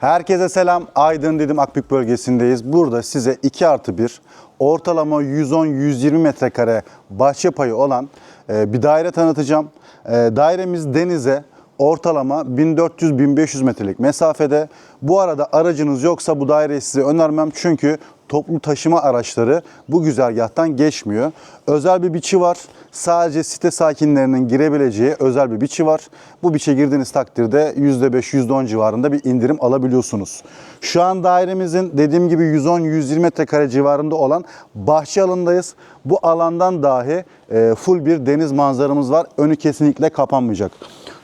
Herkese selam. Aydın Didim Akbük bölgesindeyiz. Burada size 2 artı 1 ortalama 110-120 metrekare bahçe payı olan e, bir daire tanıtacağım. E, Dairemiz denize ortalama 1400-1500 metrelik mesafede. Bu arada aracınız yoksa bu daireyi size önermem çünkü toplu taşıma araçları bu güzergahtan geçmiyor. Özel bir biçi var. Sadece site sakinlerinin girebileceği özel bir biçi var. Bu biçe girdiğiniz takdirde %5, %10 civarında bir indirim alabiliyorsunuz. Şu an dairemizin dediğim gibi 110-120 metrekare civarında olan bahçe alanındayız. Bu alandan dahi e, full bir deniz manzaramız var. Önü kesinlikle kapanmayacak.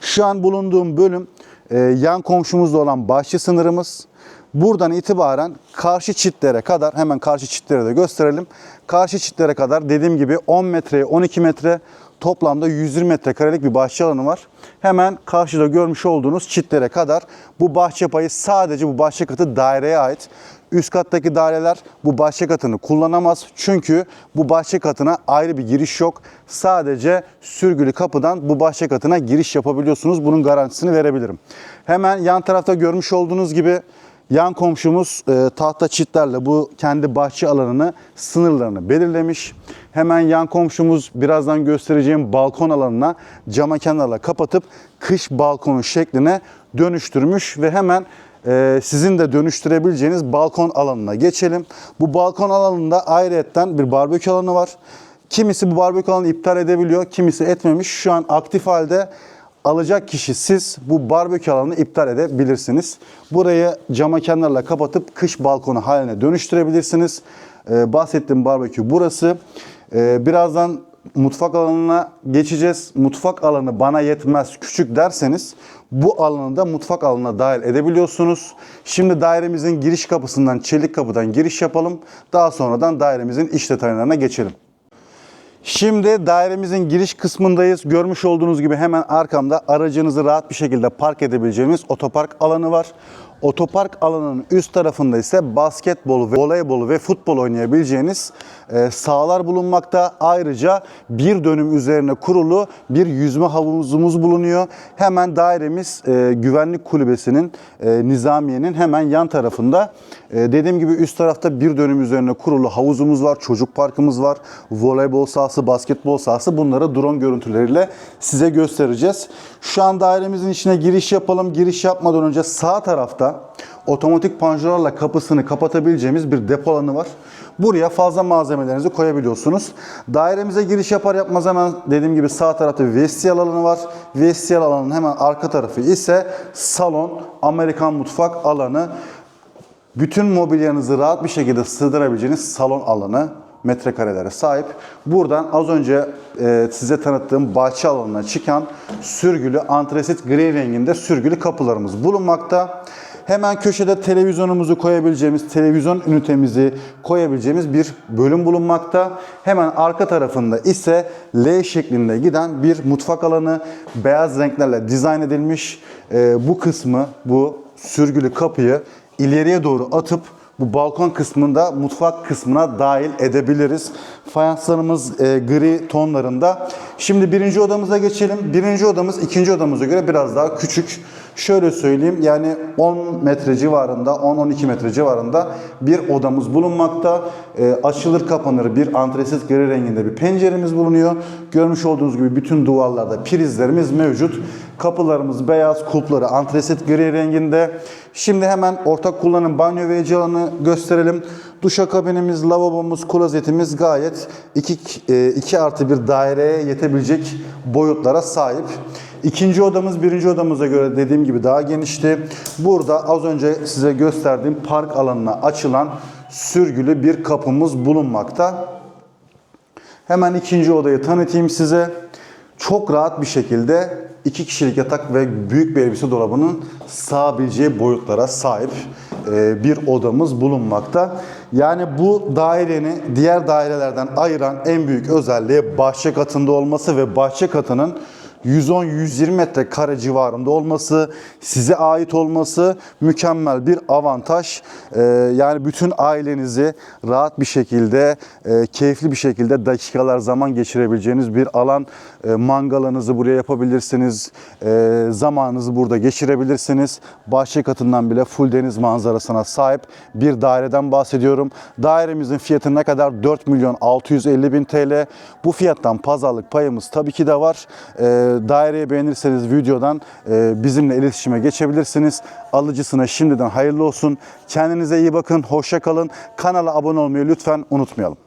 Şu an bulunduğum bölüm e, yan komşumuzda olan bahçe sınırımız. Buradan itibaren karşı çitlere kadar hemen karşı çitlere de gösterelim. Karşı çitlere kadar dediğim gibi 10 metreye 12 metre toplamda 120 metrekarelik bir bahçe alanı var. Hemen karşıda görmüş olduğunuz çitlere kadar bu bahçe payı sadece bu bahçe katı daireye ait. Üst kattaki daireler bu bahçe katını kullanamaz. Çünkü bu bahçe katına ayrı bir giriş yok. Sadece sürgülü kapıdan bu bahçe katına giriş yapabiliyorsunuz. Bunun garantisini verebilirim. Hemen yan tarafta görmüş olduğunuz gibi Yan komşumuz e, tahta çitlerle bu kendi bahçe alanını, sınırlarını belirlemiş. Hemen yan komşumuz birazdan göstereceğim balkon alanına cama kenarla kapatıp kış balkonu şekline dönüştürmüş ve hemen e, sizin de dönüştürebileceğiniz balkon alanına geçelim. Bu balkon alanında ayrıyetten bir barbekü alanı var. Kimisi bu barbekü alanını iptal edebiliyor, kimisi etmemiş. Şu an aktif halde alacak kişi siz bu barbekü alanını iptal edebilirsiniz. Burayı cama kenarla kapatıp kış balkonu haline dönüştürebilirsiniz. Ee, bahsettiğim barbekü burası. Ee, birazdan mutfak alanına geçeceğiz. Mutfak alanı bana yetmez küçük derseniz bu alanı da mutfak alanına dahil edebiliyorsunuz. Şimdi dairemizin giriş kapısından çelik kapıdan giriş yapalım. Daha sonradan dairemizin iç detaylarına geçelim. Şimdi dairemizin giriş kısmındayız. Görmüş olduğunuz gibi hemen arkamda aracınızı rahat bir şekilde park edebileceğimiz otopark alanı var. Otopark alanının üst tarafında ise basketbol, voleybol ve futbol oynayabileceğiniz e, sahalar bulunmakta. Ayrıca bir dönüm üzerine kurulu bir yüzme havuzumuz bulunuyor. Hemen dairemiz e, güvenlik kulübesinin, e, Nizamiye'nin hemen yan tarafında. Dediğim gibi üst tarafta bir dönüm üzerine kurulu havuzumuz var, çocuk parkımız var, voleybol sahası, basketbol sahası. Bunları drone görüntüleriyle size göstereceğiz. Şu an dairemizin içine giriş yapalım. Giriş yapmadan önce sağ tarafta otomatik panjurlarla kapısını kapatabileceğimiz bir depo alanı var. Buraya fazla malzemelerinizi koyabiliyorsunuz. Dairemize giriş yapar yapmaz hemen dediğim gibi sağ tarafta bir vestiyal alanı var. Vestiyal alanın hemen arka tarafı ise salon, Amerikan mutfak alanı. Bütün mobilyanızı rahat bir şekilde sığdırabileceğiniz salon alanı metrekarelere sahip. Buradan az önce e, size tanıttığım bahçe alanına çıkan sürgülü antresit gri renginde sürgülü kapılarımız bulunmakta. Hemen köşede televizyonumuzu koyabileceğimiz, televizyon ünitemizi koyabileceğimiz bir bölüm bulunmakta. Hemen arka tarafında ise L şeklinde giden bir mutfak alanı beyaz renklerle dizayn edilmiş. E, bu kısmı, bu sürgülü kapıyı ileriye doğru atıp bu balkon kısmında mutfak kısmına dahil edebiliriz. Fayanslarımız e, gri tonlarında. Şimdi birinci odamıza geçelim. Birinci odamız ikinci odamıza göre biraz daha küçük. Şöyle söyleyeyim yani 10 metre civarında 10-12 metre civarında bir odamız bulunmakta. E, açılır kapanır bir antresit gri renginde bir penceremiz bulunuyor. Görmüş olduğunuz gibi bütün duvarlarda prizlerimiz mevcut. Kapılarımız beyaz, kulpları antresit gri renginde. Şimdi hemen ortak kullanım banyo ve alanı gösterelim. Duşakabinimiz, lavabomuz, klozetimiz gayet 2, 2 artı bir daireye yetebilecek boyutlara sahip. İkinci odamız birinci odamıza göre dediğim gibi daha genişti. Burada az önce size gösterdiğim park alanına açılan sürgülü bir kapımız bulunmakta. Hemen ikinci odayı tanıtayım size. Çok rahat bir şekilde iki kişilik yatak ve büyük bir elbise dolabının sığabileceği boyutlara sahip e, bir odamız bulunmakta. Yani bu daireni diğer dairelerden ayıran en büyük özelliği bahçe katında olması ve bahçe katının 110-120 metrekare civarında olması, size ait olması mükemmel bir avantaj. Ee, yani bütün ailenizi rahat bir şekilde, e, keyifli bir şekilde dakikalar zaman geçirebileceğiniz bir alan. E, mangalınızı buraya yapabilirsiniz, e, zamanınızı burada geçirebilirsiniz. Bahçe katından bile full deniz manzarasına sahip bir daireden bahsediyorum. Dairemizin fiyatı ne kadar? 4 milyon 650 bin TL. Bu fiyattan pazarlık payımız tabii ki de var. E, daireyi beğenirseniz videodan e, bizimle iletişime geçebilirsiniz. Alıcısına şimdiden hayırlı olsun. Kendinize iyi bakın, hoşça kalın. Kanala abone olmayı lütfen unutmayalım.